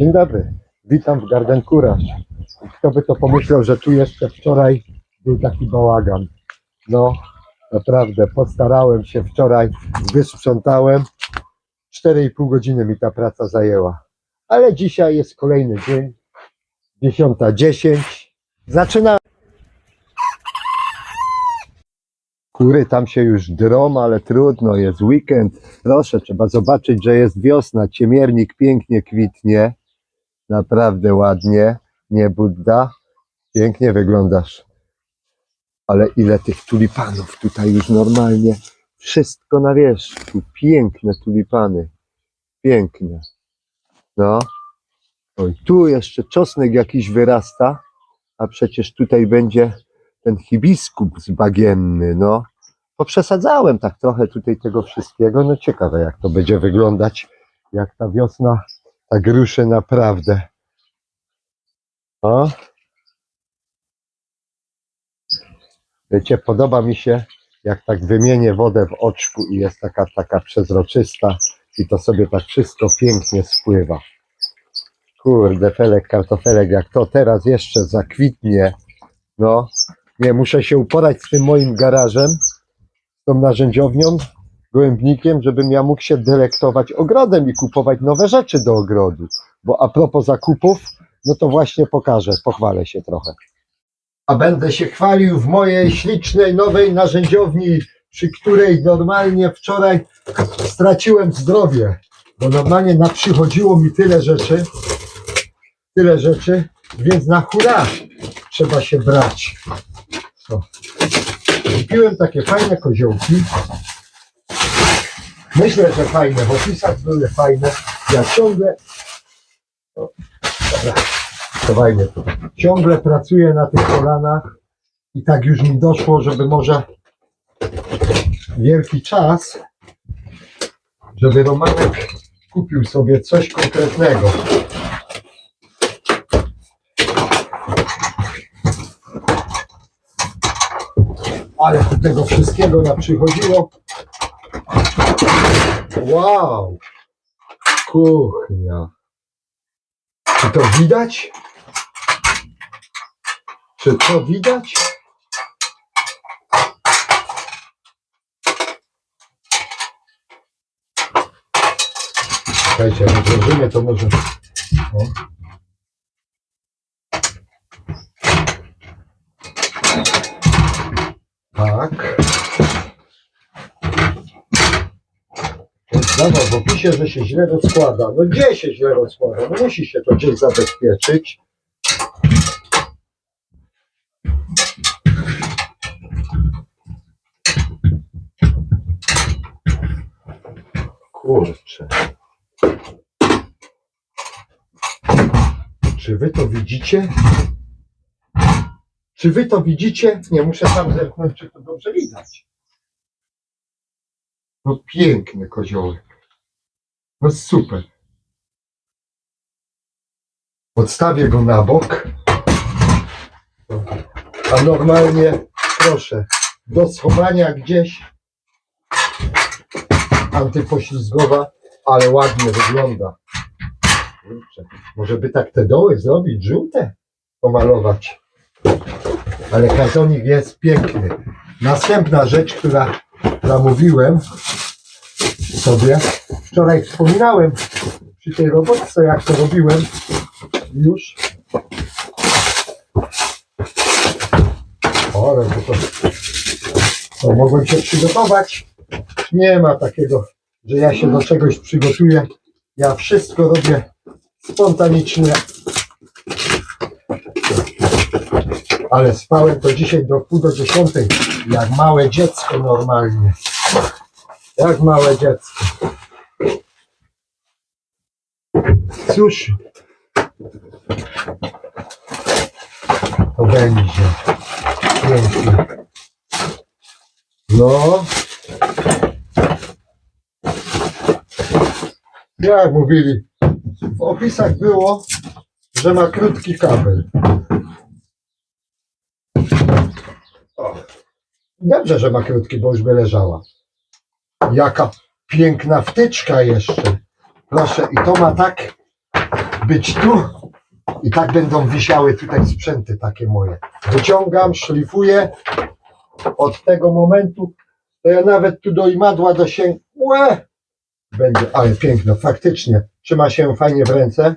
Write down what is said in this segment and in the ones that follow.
Dzień dobry, witam w Garden Courage. Kto by to pomyślał, że tu jeszcze wczoraj był taki bałagan. No, naprawdę, postarałem się wczoraj, wysprzątałem. 4,5 godziny mi ta praca zajęła. Ale dzisiaj jest kolejny dzień, 10.10. Zaczynamy. Kury tam się już drą, ale trudno, jest weekend. Proszę, trzeba zobaczyć, że jest wiosna. Ciemiernik pięknie kwitnie. Naprawdę ładnie. Nie Budda. Pięknie wyglądasz. Ale ile tych tulipanów tutaj już normalnie. Wszystko na wierzchu. Piękne tulipany. Piękne. No. Oj, tu jeszcze czosnek jakiś wyrasta. A przecież tutaj będzie ten hibiskus bagienny, no. Poprzesadzałem tak trochę tutaj tego wszystkiego. No ciekawe jak to będzie wyglądać, jak ta wiosna tak ruszy naprawdę. O. Wiecie, podoba mi się, jak tak wymienię wodę w oczku i jest taka, taka przezroczysta i to sobie tak wszystko pięknie spływa. Kurde, felek, kartofelek, jak to teraz jeszcze zakwitnie, no, nie, muszę się uporać z tym moim garażem, z tą narzędziownią, gołębnikiem, żebym ja mógł się delektować ogrodem i kupować nowe rzeczy do ogrodu. Bo a propos zakupów, no to właśnie pokażę, pochwalę się trochę. A będę się chwalił w mojej ślicznej nowej narzędziowni, przy której normalnie wczoraj straciłem zdrowie, bo normalnie naprzychodziło mi tyle rzeczy, tyle rzeczy, więc na hura trzeba się brać. O. Kupiłem takie fajne koziołki. Myślę, że fajne, w opisach były fajne. Ja ciągle. Dobra, schowajmy to. Ciągle pracuję na tych kolanach i tak już mi doszło, żeby może wielki czas, żeby Romanek kupił sobie coś konkretnego. Ale tu tego wszystkiego naprzychodziło. Wow! Kuchnia. Czy to widać? Czy to widać? Słuchajcie, jak włożymy to może... O. Tak. Zdawał w opisie, że się źle rozkłada. No gdzie się źle rozkłada? No musi się to gdzieś zabezpieczyć. Kurczę. Czy wy to widzicie? Czy wy to widzicie? Nie muszę sam zerknąć, czy to dobrze widać. No piękny koziołek. No super. Odstawię go na bok. A normalnie, proszę, do schowania gdzieś antypoślizgowa, ale ładnie wygląda. Kurczę, może by tak te doły zrobić, żółte, pomalować. Ale kartonik jest piękny. Następna rzecz, która zamówiłem sobie, wczoraj wspominałem przy tej robotce, jak to robiłem już. O, ale to, to mogłem się przygotować. Nie ma takiego, że ja się do czegoś przygotuję. Ja wszystko robię spontanicznie. Ale spałem to dzisiaj do pół do dziesiątej, jak małe dziecko normalnie. Jak małe dziecko. Cóż, to będzie pięknie. No. Jak mówili, w opisach było, że ma krótki kabel. Dobrze, że ma krótki, bo już by leżała. Jaka piękna wtyczka jeszcze. Proszę, i to ma tak być tu i tak będą wisiały tutaj sprzęty takie moje. Wyciągam, szlifuję. Od tego momentu to ja nawet tu do imadła dosięgnę. Łe! Będzie, ale piękno, faktycznie. Trzyma się fajnie w ręce.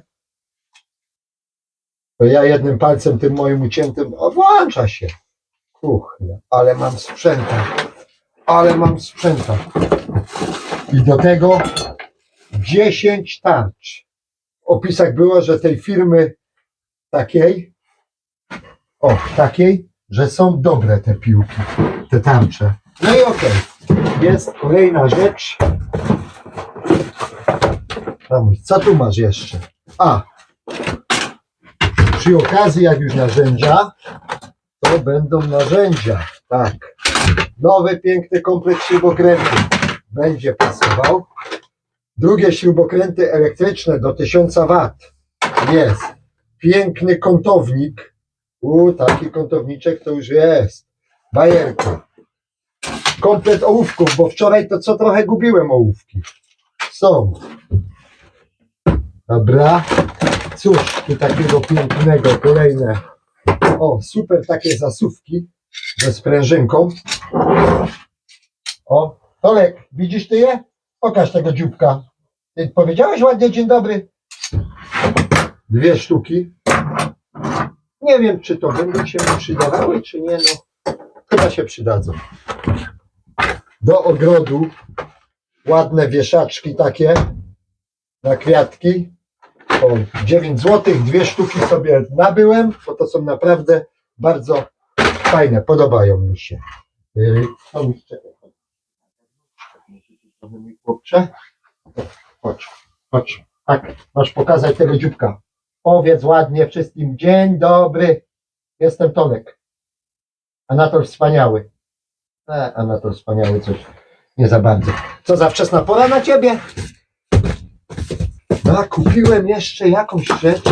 To ja jednym palcem tym moim uciętym, włącza się. Kuchnia, ale mam sprzęta. Ale mam sprzęta. I do tego 10 tarcz. W opisach było, że tej firmy takiej, o, takiej, że są dobre te piłki, te tarcze. No i okej, jest kolejna rzecz. Co tu masz jeszcze? A, przy okazji, jak już narzędzia, to będą narzędzia. Tak. Nowy, piękny kompleks śrubokrętów będzie pasował. Drugie śrubokręty elektryczne do 1000 W. Jest. Piękny kątownik. U, taki kątowniczek to już jest. Bajerka. Komplet ołówków, bo wczoraj to co trochę gubiłem ołówki. Są. Dobra. Cóż, tu takiego pięknego, kolejne. O, super takie zasówki ze sprężynką. O, Tolek, widzisz ty je? Pokaż tego dzióbka. Powiedziałeś ładnie dzień dobry. Dwie sztuki. Nie wiem, czy to będą się przydawały, czy nie. No, chyba się przydadzą. Do ogrodu ładne wieszaczki takie na kwiatki. O 9 zł, dwie sztuki sobie nabyłem, bo to są naprawdę bardzo fajne, podobają mi się. Czekaj. Trochę mi chłopcze. Chodź, chodź. Tak, masz pokazać tego dzióbka. Powiedz ładnie wszystkim, dzień dobry, jestem Tomek. Anatol wspaniały. E, Anatol wspaniały, coś nie za bardzo. Co za wczesna pora na ciebie? A, kupiłem jeszcze jakąś rzecz.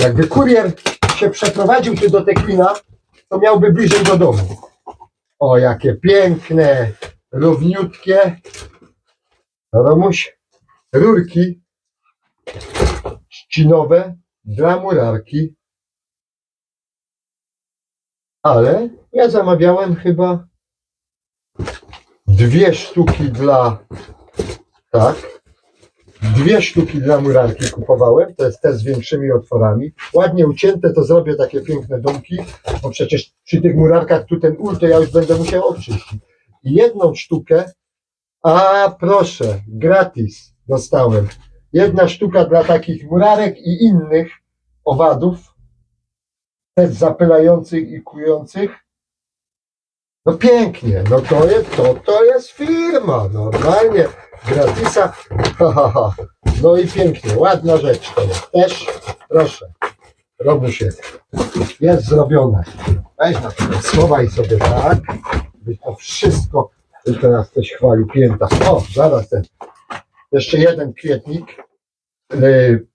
Jakby kurier się przeprowadził tu do Tekwina, to miałby bliżej do domu. O, jakie piękne, równiutkie. Romuś, rurki trzcinowe dla murarki. Ale ja zamawiałem chyba dwie sztuki dla, tak, dwie sztuki dla murarki kupowałem, to jest te z większymi otworami. Ładnie ucięte, to zrobię takie piękne domki, bo przecież przy tych murarkach tu ten ul, to ja już będę musiał oczyścić. Jedną sztukę, a proszę, gratis dostałem. Jedna sztuka dla takich murarek i innych owadów, też zapylających i kujących. No pięknie, no to jest, to, to jest firma, normalnie, gratisa, ha, ha, ha. No i pięknie, ładna rzecz to jest, też, proszę, robi się, jest zrobione. Weź na to, schowaj sobie tak, by to wszystko, i teraz coś chwali pięta. O, zaraz ten, jeszcze jeden kwietnik, yy,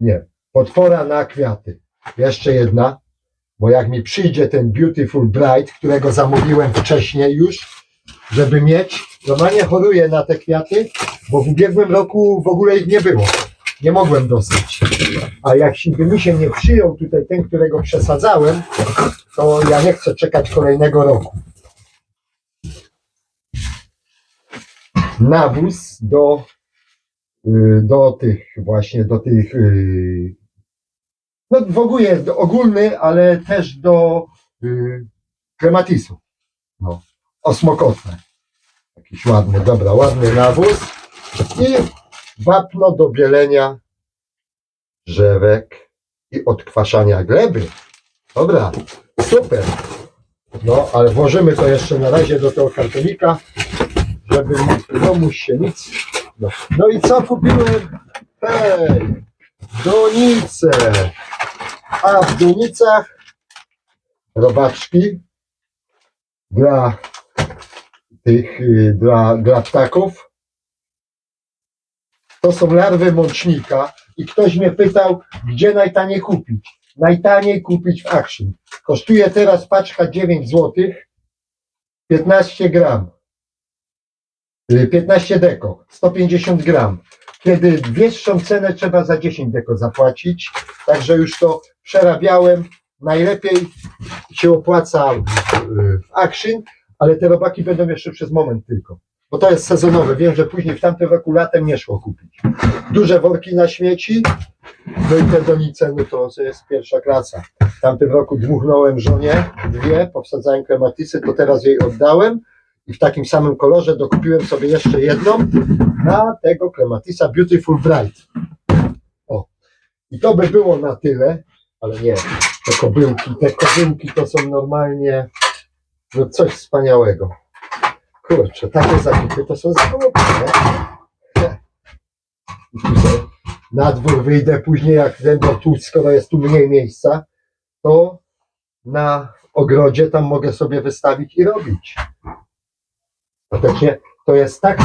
nie, potwora na kwiaty, jeszcze jedna, bo jak mi przyjdzie ten Beautiful Bright, którego zamówiłem wcześniej już, żeby mieć, normalnie choruję na te kwiaty, bo w ubiegłym roku w ogóle ich nie było. Nie mogłem dostać. A jak mi się nie przyjął tutaj ten, którego przesadzałem, to ja nie chcę czekać kolejnego roku. Nawóz do, y, do tych właśnie, do tych y, no w ogóle jest ogólny, ale też do y, krematisu. No, osmokotne. Jakiś ładny, dobra, ładny nawóz. I wapno do bielenia drzewek i odkwaszania gleby. Dobra, super. No, ale włożymy to jeszcze na razie do tego kartonika, żeby komuś się nic... No, no i co kupiłem? Hej, donice. A w donicach robaczki dla tych, y, dla, dla ptaków. To są larwy mącznika i ktoś mnie pytał, gdzie najtaniej kupić. Najtaniej kupić w Action. Kosztuje teraz paczka 9 zł, 15 gram. Y, 15 deko, 150 gram. Kiedy wyższą cenę trzeba za 10 deko zapłacić, także już to przerabiałem. Najlepiej się opłaca w, w Action, ale te robaki będą jeszcze przez moment tylko. Bo to jest sezonowe. Wiem, że później w tamtym roku latem nie szło kupić. Duże worki na śmieci, no i te donice, no to jest pierwsza klasa. W tamtym roku dmuchnąłem żonie dwie, powsadzałem klematisy, to teraz jej oddałem i w takim samym kolorze dokupiłem sobie jeszcze jedną na tego klematisa Beautiful Bright. O. I to by było na tyle, ale nie, te kobyłki, te kobyłki to są normalnie no coś wspaniałego. Kurczę, takie zakupy to są zakupy, nie? Na dwór wyjdę później, jak będę tu, skoro jest tu mniej miejsca, to na ogrodzie tam mogę sobie wystawić i robić. Faktycznie to jest tak,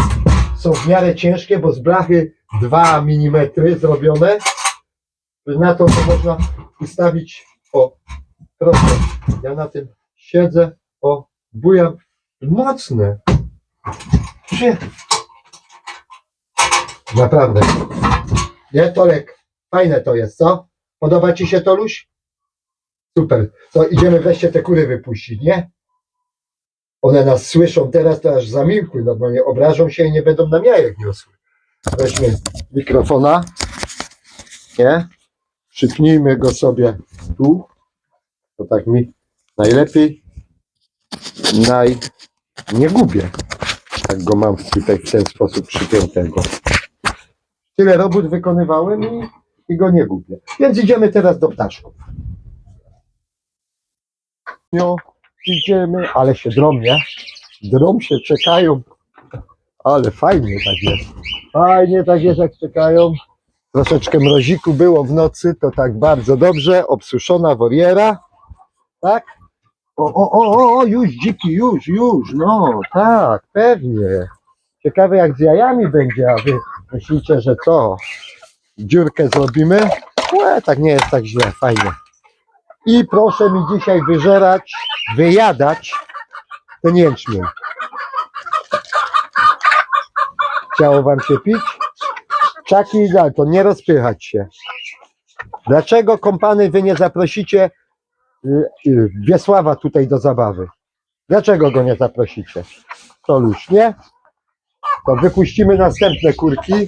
są w miarę ciężkie, bo z blachy 2 mm zrobione, na to, to można ustawić, o, proszę, ja na tym siedzę, o, bujam, mocne. Przy... Naprawdę. Nie, Tolek, fajne to jest, co? Podoba Ci się Toluś? Super. To idziemy wreszcie te kury wypuścić, nie? One nas słyszą teraz, to aż zamilkły, no bo nie obrażą się i nie będą nam jajek niosły. Weźmy mikrofona, nie? Przypnijmy go sobie tu. To tak mi najlepiej naj... nie gubię. Tak go mam tutaj w ten sposób przypiętego. Tyle robót wykonywałem i, i go nie gubię. Więc idziemy teraz do ptaszków. No, idziemy, ale się drą, nie? Drą się, czekają. Ale fajnie tak jest. Fajnie tak jest, jak czekają. Troszeczkę mroziku było w nocy, to tak bardzo dobrze. Obsuszona woriera. Tak? O, o, o, o, już dziki, już, już, no, tak, pewnie. Ciekawe jak z jajami będzie, a wy myślicie, że co? Dziurkę zrobimy? Nie, tak nie jest tak źle, fajnie. I proszę mi dzisiaj wyżerać, wyjadać ten jęczmień. Chciało wam się pić? Czaki i Dalton, nie rozpychać się. Dlaczego kompany wy nie zaprosicie y, y, Wiesława tutaj do zabawy? Dlaczego go nie zaprosicie? To już nie? To wypuścimy następne kurki.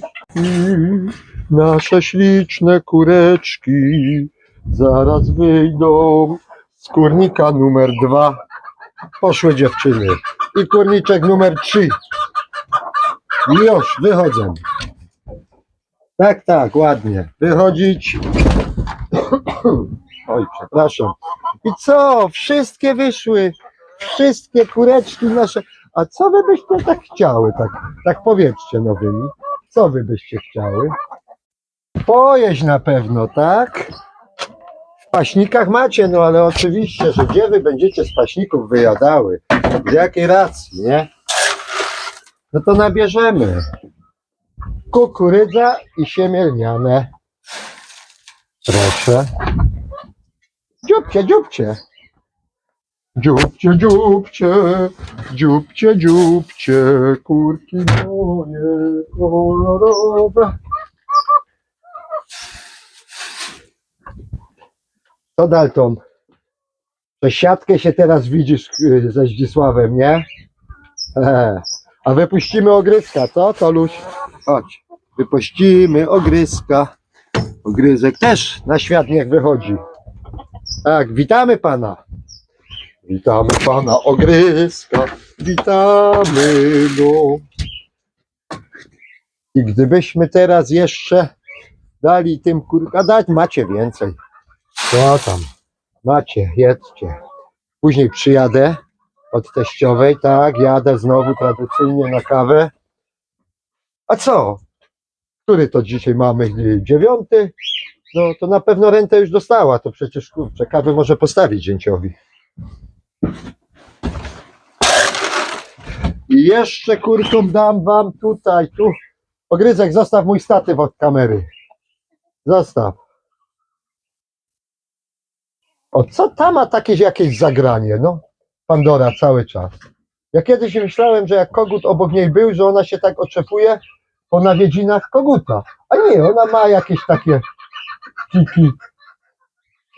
Nasze śliczne kureczki zaraz wyjdą z kurnika numer dwa. Poszły dziewczyny. I kurniczek numer trzy. Już, wychodzą. Tak, tak, ładnie. Wychodzić. Oj, przepraszam. I co? Wszystkie wyszły. Wszystkie kureczki nasze. A co wy byście tak chciały? Tak, tak powiedzcie nowymi. Co wy byście chciały? Pojeść na pewno, tak? W paśnikach macie, no ale oczywiście, że gdzie wy będziecie z paśników wyjadały? Z jakiej racji, nie? No to nabierzemy. Kukurydza i siemielniane. Proszę. Dzióbcie, dzióbcie. Dzióbcie, dzióbcie, dzióbcie, dzióbcie, kurki moje kolorowe. To Dalton, to siatkę się teraz widzisz y, ze Zdzisławem, nie? A wypuścimy ogryzka, co, Toluś? Chodź, wypuścimy ogryzka. Ogryzek też na świat niech wychodzi. Tak, witamy pana. Witamy pana ogryzka, witamy go. I gdybyśmy teraz jeszcze dali tym kurka, dać macie więcej. Co tam? Macie, jedźcie. Później przyjadę od teściowej, tak, jadę znowu tradycyjnie na kawę. A co? Który to dzisiaj mamy? Dziewiąty? No to na pewno rentę już dostała, to przecież kurczę, kawę może postawić zięciowi. I jeszcze kurkom dam wam tutaj, tu. Ogryzek, zostaw mój statyw od kamery. Zostaw. O co tam ma takie jakieś zagranie, no? Pandora cały czas. Ja kiedyś myślałem, że jak kogut obok niej był, że ona się tak oczepuje po nawiedzinach koguta. A nie, ona ma jakieś takie kiki.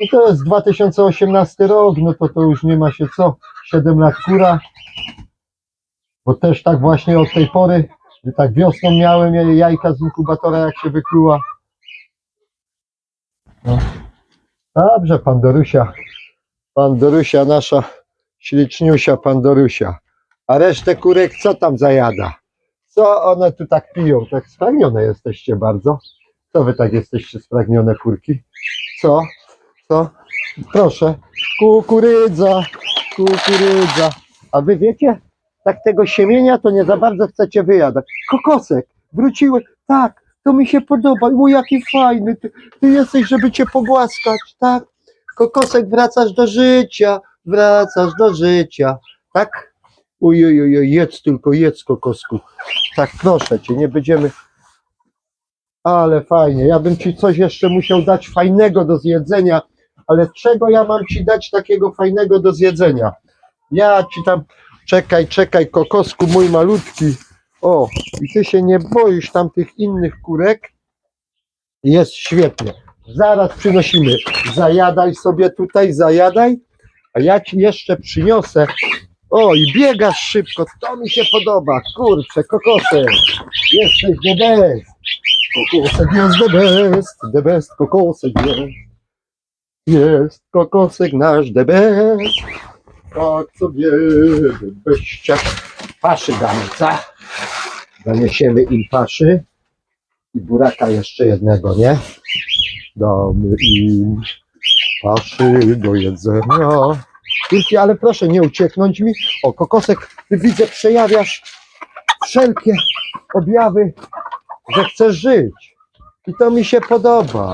I to jest 2018 rok, no to to już nie ma się co. 7 lat kura. Bo też tak właśnie od tej pory, że tak wiosną miałem jajka z inkubatora, jak się wykluła. No. Dobrze, Pandorusia. Pandorusia, nasza śliczniusia Pandorusia. A resztę kurek co tam zajada? Co one tu tak piją? Tak spragnione jesteście bardzo. Co wy tak jesteście spragnione kurki? Co? Co? Proszę. Kukurydza, kukurydza. A wy wiecie, tak tego siemienia to nie za bardzo chcecie wyjadać. Kokosek, wróciły. Tak, to mi się podoba. O, jaki fajny. Ty, ty jesteś, żeby cię pogłaskać, tak? Kokosek, wracasz do życia, wracasz do życia. Tak? Uj, uj, uj, uj, jedz tylko, jedz kokosku. Tak, proszę cię, nie będziemy. Ale fajnie. Ja bym ci coś jeszcze musiał dać fajnego do zjedzenia, ale czego ja mam ci dać takiego fajnego do zjedzenia? Ja ci tam. Czekaj, czekaj, kokosku mój malutki. O, i ty się nie boisz tam tych innych kurek? Jest świetnie. Zaraz przynosimy. Zajadaj sobie tutaj, zajadaj. A ja ci jeszcze przyniosę. O, i biegasz szybko. To mi się podoba. Kurczę, kokosek. Jesteś the best. Kokosek jest the best. The best kokosek jest. Jest kokosek nasz the best. Tak sobie byście paszy damy, co? Zaniesiemy im paszy i buraka jeszcze jednego, nie? Damy im paszy do jedzenia. Kurki, ale proszę nie ucieknąć mi. O, kokosek, ty widzę, przejawiasz wszelkie objawy, że chcesz żyć. I to mi się podoba.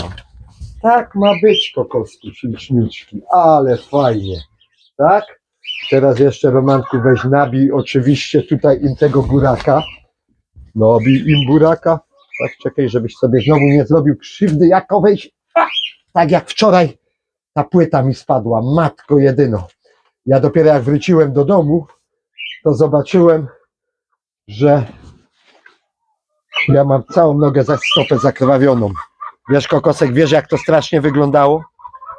Tak ma być, kokosku, śliczniuczki, ale fajnie. Tak? Teraz jeszcze Romanku weź nabij oczywiście tutaj im tego buraka. Nabij im buraka. Tak, czekaj, żebyś sobie znowu nie zrobił krzywdy jakoweś. A! Tak jak wczoraj ta płyta mi spadła, matko jedyno. Ja dopiero jak wróciłem do domu, to zobaczyłem, że ja mam całą nogę za stopę zakrwawioną. Wiesz, kokosek, wiesz jak to strasznie wyglądało?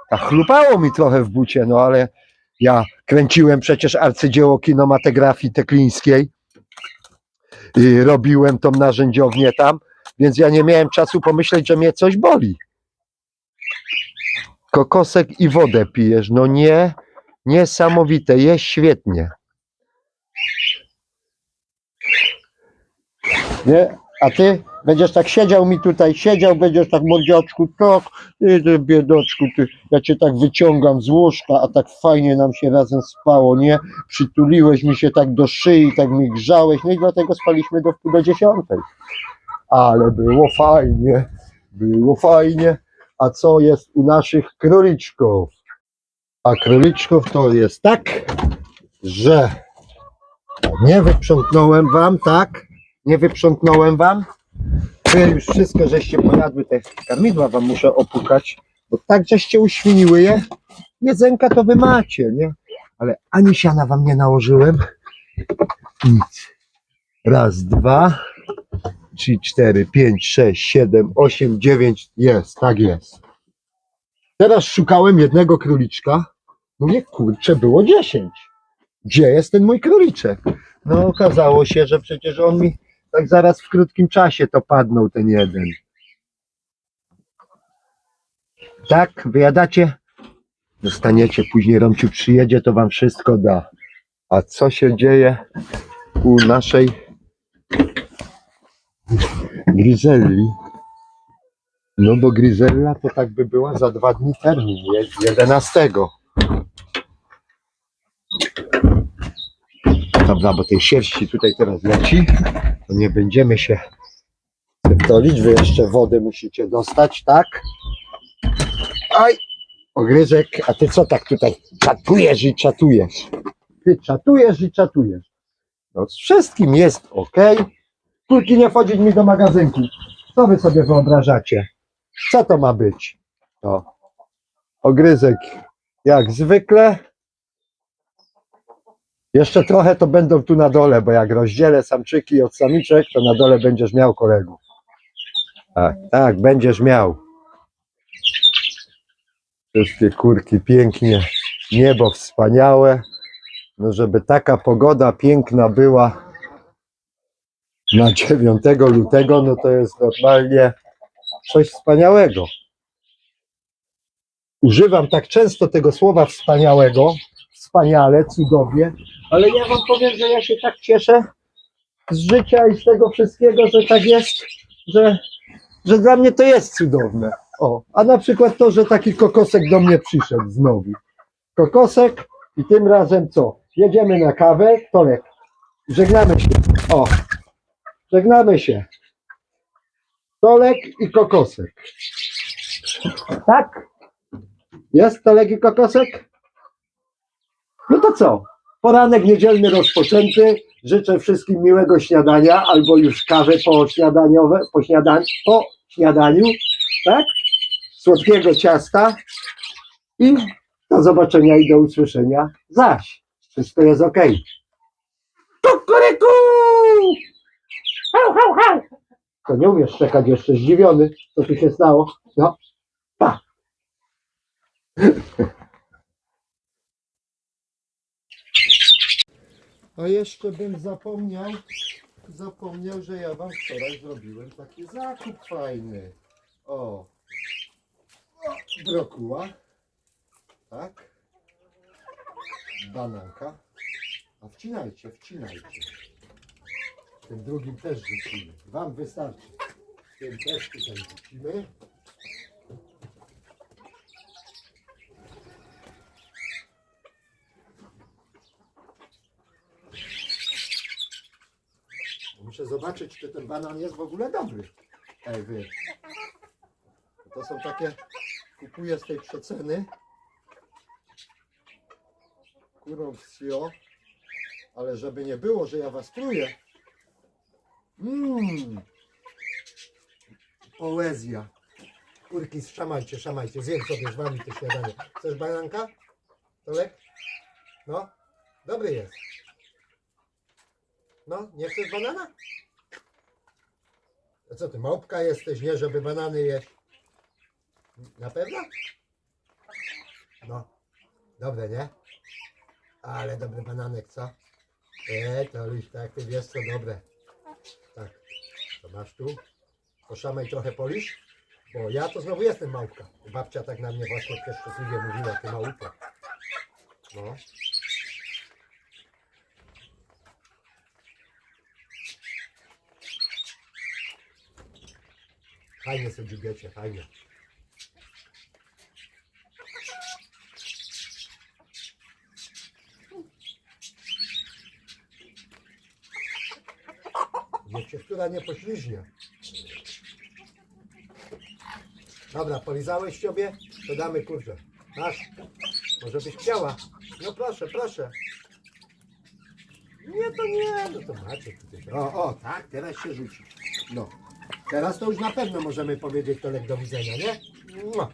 Tak chlupało mi trochę w bucie, no ale ja kręciłem przecież arcydzieło kinematografii teklińskiej i robiłem tą narzędziownię tam, więc ja nie miałem czasu pomyśleć, że mnie coś boli. Kokosek i wodę pijesz, no nie, niesamowite, jest świetnie. Nie? A ty będziesz tak siedział mi tutaj, siedział, będziesz tak mordziaczku, tak, ty, biedoczku, ty, ja cię tak wyciągam z łóżka, a tak fajnie nam się razem spało, nie? Przytuliłeś mi się tak do szyi, tak mi grzałeś, no i dlatego spaliśmy do wpół do dziesiątej. Ale było fajnie, było fajnie. A co jest u naszych króliczków? A króliczków to jest tak, że nie wyprzątnąłem wam, tak? Nie wyprzątnąłem wam. Wy już wszystko żeście pojadły, te karmidła wam muszę opukać, bo tak żeście uświniły je. Jedzenka to wy macie, nie? Ale ani siana wam nie nałożyłem. Nic. Raz, dwa, trzy, cztery, pięć, sześć, siedem, osiem, dziewięć. Jest, tak jest. Teraz szukałem jednego króliczka. Mówię, kurczę, było dziesięć. Gdzie jest ten mój króliczek? No okazało się, że przecież on mi tak zaraz w krótkim czasie to padnął ten jeden. Tak, wyjadacie? Dostaniecie, później Romciu przyjedzie, to wam wszystko da. A co się dzieje u naszej Grizelli? No bo Grizella to tak by była za dwa dni termin, je- 11. Dobra, bo tej sierści tutaj teraz leci, to nie będziemy się wtolić, wy jeszcze wodę musicie dostać, tak? Aj, ogryzek, a ty co tak tutaj czatujesz i czatujesz? Ty czatujesz i czatujesz. No z wszystkim jest ok. Kurki nie wchodzić mi do magazynku. Co wy sobie wyobrażacie? Co to ma być? O, ogryzek jak zwykle. Jeszcze trochę to będą tu na dole, bo jak rozdzielę samczyki od samiczek, to na dole będziesz miał kolegów. Tak, tak, będziesz miał. Wszystkie kurki pięknie, niebo wspaniałe. No żeby taka pogoda piękna była na 9 lutego, no to jest normalnie coś wspaniałego. Używam tak często tego słowa wspaniałego, wspaniale, cudownie, ale ja wam powiem, że ja się tak cieszę z życia i z tego wszystkiego, że tak jest, że, że dla mnie to jest cudowne. O, a na przykład to, że taki kokosek do mnie przyszedł znowu. Kokosek i tym razem co? Jedziemy na kawę, Tolek. Żegnamy się. O, żegnamy się. Tolek i kokosek. Tak? Jest Tolek i kokosek? No to co? Poranek niedzielny rozpoczęty. Życzę wszystkim miłego śniadania albo już kawy po śniadaniowe, po, śniadań, po śniadaniu, tak? Słodkiego ciasta i do zobaczenia i do usłyszenia zaś. Wszystko jest ok. Kukuryku! Hał, hał, hał! To nie umiesz czekać jeszcze zdziwiony, co tu się stało. No, pa! A jeszcze bym zapomniał, zapomniał, że ja wam wczoraj zrobiłem taki zakup fajny. O, o brokuła, tak, bananka, a wcinajcie, wcinajcie. Tym drugim też rzucimy, wam wystarczy. Tym też tutaj rzucimy. Muszę zobaczyć, czy ten banan jest w ogóle dobry. Ej, wy. To są takie, kupuję z tej przeceny. Kurą wsio. Ale żeby nie było, że ja was truję. Mmm. Poezja. Kurki, szamajcie, szamajcie. Zjem sobie z wami to śniadanie. Chcesz bananka? Tolek? No? Dobry jest. No, nie chcesz banana? A co ty, małpka jesteś, nie, żeby banany jeść? Na pewno? No, dobre, nie? Ale dobry bananek, co? E, to już tak, ty wiesz co, dobre. Tak, to masz tu. Poszamaj trochę polisz, bo ja to znowu jestem małpka. Babcia tak na mnie właśnie też szczęśliwie mówiła, ty małpka. No. Fajnie sobie dźwigacie, fajnie. Niech się która nie pośliźnie. Dobra, polizałeś sobie? To damy kurczę. Masz? Może byś chciała? No proszę, proszę. Nie, to nie, no to macie tutaj. O, o, tak, teraz się rzuci. No. Teraz to już na pewno możemy powiedzieć Tolek do widzenia, nie? Mua.